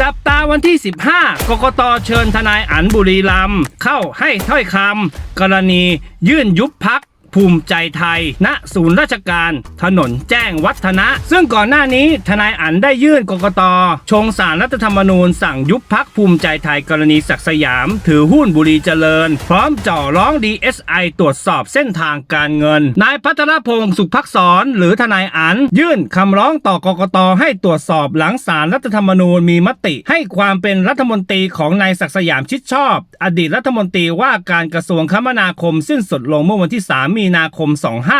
จับตาวันที่ 15 กกตเชิญทนายอันบุรีลำเข้าให้ถ้อยคำกรณียื่นยุบพัก ภูมิใจไทย ณศูนย์ราชการ ถนนแจ้งวัฒนะ ซึ่งก่อนหน้านี้ทนายอันได้ยื่นกกตชงสารรัฐธรรมนูญสั่งยุบพักภูมิใจไทยกรณีศักสยาม ถือหุ้นบุรีเจริญ พร้อมจ่อร้อง DSI ตรวจสอบเส้นทางการเงิน นายพัทรพงศ์สุพักษร หรือทนายอัน ยื่นคำร้องต่อกกตให้ตรวจสอบหลังสารรัฐธรรมนูญมีมติ ให้ความเป็นรัฐมนตรีของนายศักสยามชิดชอบ อดีตรัฐมนตรีว่าการกระทรวงคมนาคมสิ้นสุดลงเมื่อวันที่ 3 มีนาคม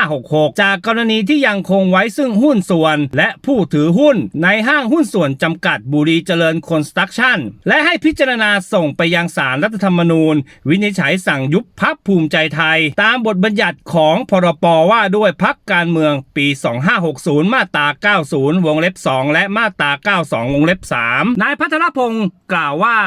2566 จากกรณีที่ยังคงไว้ซึ่งหุ้นส่วน และผู้ถือหุ้นในห้างหุ้นส่วนจำกัดบุรีเจริญคอนสตรักชั่น และให้พิจารณาส่งไปยังสารรัฐธรรมนูญ วินิจฉัยสั่งยุบพักภูมิใจไทย ตามบทบัญญัติของพรปว่าด้วยพักการเมืองปี 2560 มาตรา 90 วงเล็บ 2 และมาตรา 92 วงเล็บ 3 นายพัทรพงศ์กล่าวว่า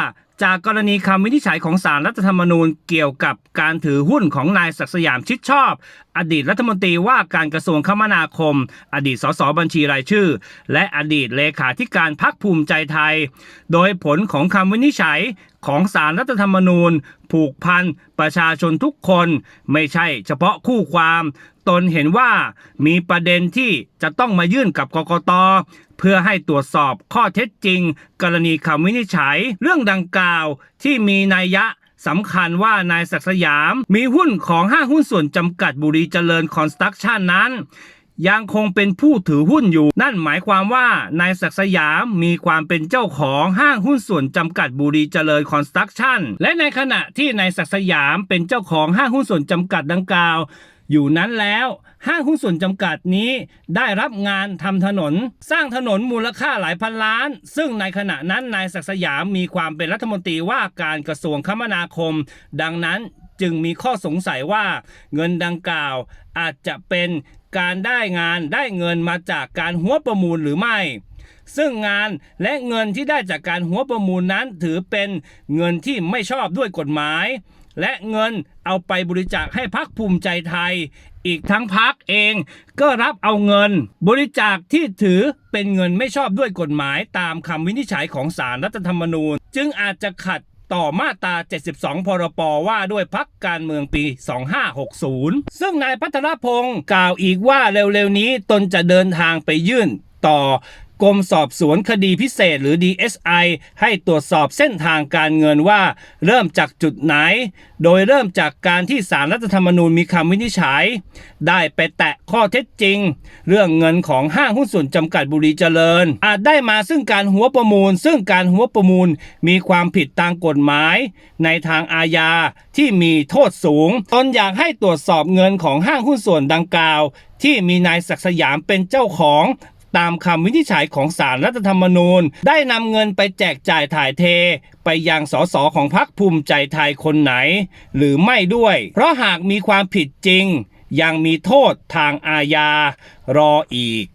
จากกรณีคำวินิจฉัยของสารรัฐธรรมนูญเกี่ยวกับการถือหุ้นของนายศักสยามชิดชอบ อดีตรัฐมนตรีว่าการกระทรวงคมนาคม อดีตสสบัญชีรายชื่อ และอดีตเลขาธิการพักภูมิใจไทย โดยผลของคำวินิจฉัยของสารรัฐธรรมนูญ ผูกพันประชาชนทุกคนไม่ใช่เฉพาะคู่ความ ตนเห็นว่ามีประเด็นที่จะต้องมายื่นกับกกตเพื่อให้ตรวจสอบข้อเท็จจริง กรณีคำวินิจฉัยเรื่องดังกล่าวที่มีนัยยะสำคัญว่านายศักสยาม มีหุ้นของห้างหุ้นส่วนจำกัดบุรีเจริญคอนสตรักชั่นนั้น ยังคงเป็นผู้ถือหุ้นอยู่ นั่นหมายความว่านายศักดิ์สยามมีความเป็นเจ้าของห้างหุ้นส่วนจำกัดบุรีเจริญคอนสตรักชั่น และในขณะที่นายศักดิ์สยามเป็นเจ้าของห้างหุ้นส่วนจำกัดดังกล่าว อยู่นั้นแล้วห้างหุ้นส่วนจำกัดนี้ได้รับงานทำถนน สร้างถนนมูลค่าหลายพันล้าน ซึ่งในขณะนั้นนายศักดิ์สยามมีความเป็นรัฐมนตรีว่าการกระทรวงคมนาคม ดังนั้นจึงมีข้อสงสัยว่าเงินดังกล่าวอาจจะเป็น การได้งานได้เงินมาจากการหัวประมูลหรือไม่ ซึ่งงานและเงินที่ได้จากการหัวประมูลนั้นถือเป็นเงินที่ไม่ชอบด้วยกฎหมาย และเงินเอาไปบริจาคให้พักภูมิใจไทย อีกทั้งพักเองก็รับเอาเงิน บริจาคที่ถือเป็นเงินไม่ชอบด้วยกฎหมายตามคำวินิจฉัยของสารรัฐธรรมนูญ จึงอาจจะขัด ต่อมาตรา 72 พรปว่าด้วยพักการเมืองปี 2560 ซึ่งนายพัทรพงศ์กล่าวอีกว่าเร็วๆนี้ตนจะเดินทางไปยื่นต่อ กรมสอบสวนคดีพิเศษหรือ DSI ให้ตรวจสอบเส้นทางการเงินว่า เริ่มจากจุดไหน โดยเริ่มจากการที่สารรัฐธรรมนูญมีคำวินิจฉัย ได้ไปแตะข้อเท็จจริง เรื่องเงินของห้างหุ้นส่วนจำกัดบุรีเจริญ อาจได้มาซึ่งการหัวประมูล ซึ่งการหัวประมูลมีความผิดตามกฎหมาย ในทางอาญาที่มีโทษสูงตนอยากให้ตรวจสอบเงินของห้างหุ้นส่วนดังกล่าวที่มีนายศักดิ์สยามเป็นเจ้าของ ตามคำวินิจฉัยของสารรัฐธรรมนูญ ได้นำเงินไปแจกจ่ายถ่ายเท ไปยังสสของพรรคภูมิใจไทยคนไหน หรือไม่ด้วย เพราะหากมีความผิดจริง ยังมีโทษทางอาญารออีก